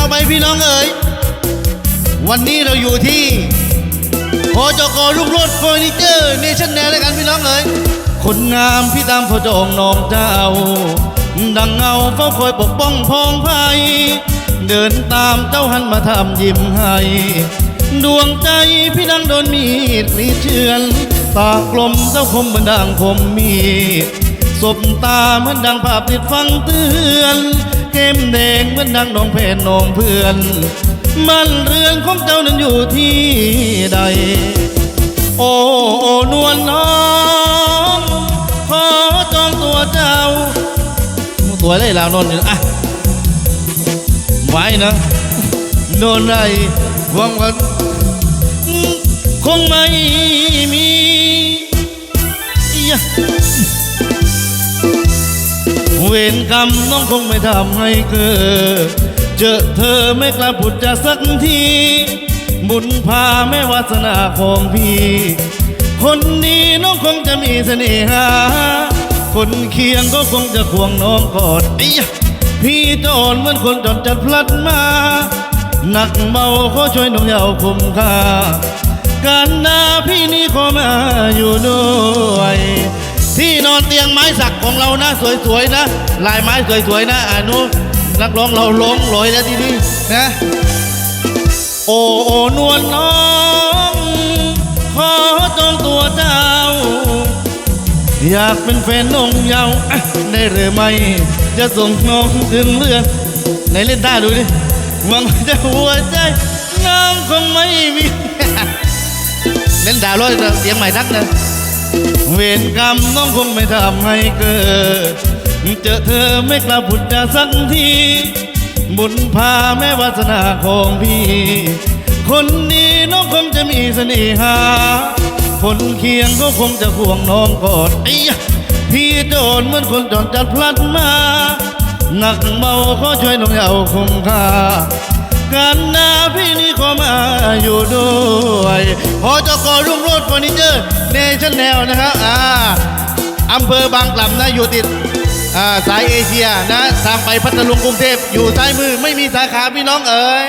าวไปพี่น้องเอ๋ยวันนี้เราอยู่ที่พอจกลูกรถเฟอร์นิเจอร์เนชั่นแนลด้วยกันพี่น้องเอ๋ยคนงามพี่ตามพอจองน้องเจ้า ดังเงาเฝ้าคอยปกป้องพองภัยเดินตามเจ้าหันมาทำยิ้มให้ดวงใจพี่นังโดนมีดรีเชือน ตากลมเจ้าคมเหมือนดังคมมีดสบตาเหมือนดังภาพติดฟังเตือน เข้มแดงเหมือนดังน้องเพนน้องเพื่อนมันเรือนของเจ้านั้นอยู่ที่ใด โอ้โอนวลน้องขอจองตัวเจ้า ตัวเลยลาวนนท์อยู่อะไว้นะโดนไรหวังวันคงไม่มี เวรกรรมน้องคงไม่ทำให้เกิดเจอเธอไม่กล้าพูดจะสักทีบุญพาแม่วาสนาของพี่ คนนี้น้องคงจะมีเสน่หา คนเคียงก็คงจะควงน้องกอดไอ้ยะพี่โจรเหมือนคนจนจัดพลัดมา หนักเบาเขอช่วยน้องเยาวคุ้มค่าการหน้าพี่นี่ขอมาอยู่ด้วย ที่นอนเตียงไม้สักของเรานะสวยๆนะ ลายไม้สวยๆนะอานุนักร้องเราหลงลอยแล้วทีนี้นะโอ้โอ้นวลน้องขอจองตัวเจ้า อยากเป็นแฟนน้องเยาวได้หรือไม่จะส่งน้องถึงเรือนไหนเล่นได้ดูดิหวังจะหัวใจน้องคงไม่มีเล่นดาวร้อยเสียงใหม่ทักนะ เวรกรรมน้องคงไม่ทำให้เกิด เจอเธอไม่กล้าพูดจาสักที บุญพาแม่วาสนาของพี่ คนนี้น้องคงจะมีเสน่หา คนเคียงก็คงจะห่วงน้องกอดไอ้ยพี่โดนเหมือนคนจอนจัดพลัดมา หนักเบาขอช่วยน้องเยาคงค่ากันหน้าพี่นี่ขอมาอยู่ด้วย พอเจะก่อรุ่งโรดเฟอร์นิเจอร์เนชั่นแนลนะครับอ่าอำเภอบางกล่ำนะอยู่ติดอ่าสายเอเชียนะทางไปพัทลุงกรุงเทพอยู่ซ้ายมือไม่มีสาขาพี่น้องเอ๋ย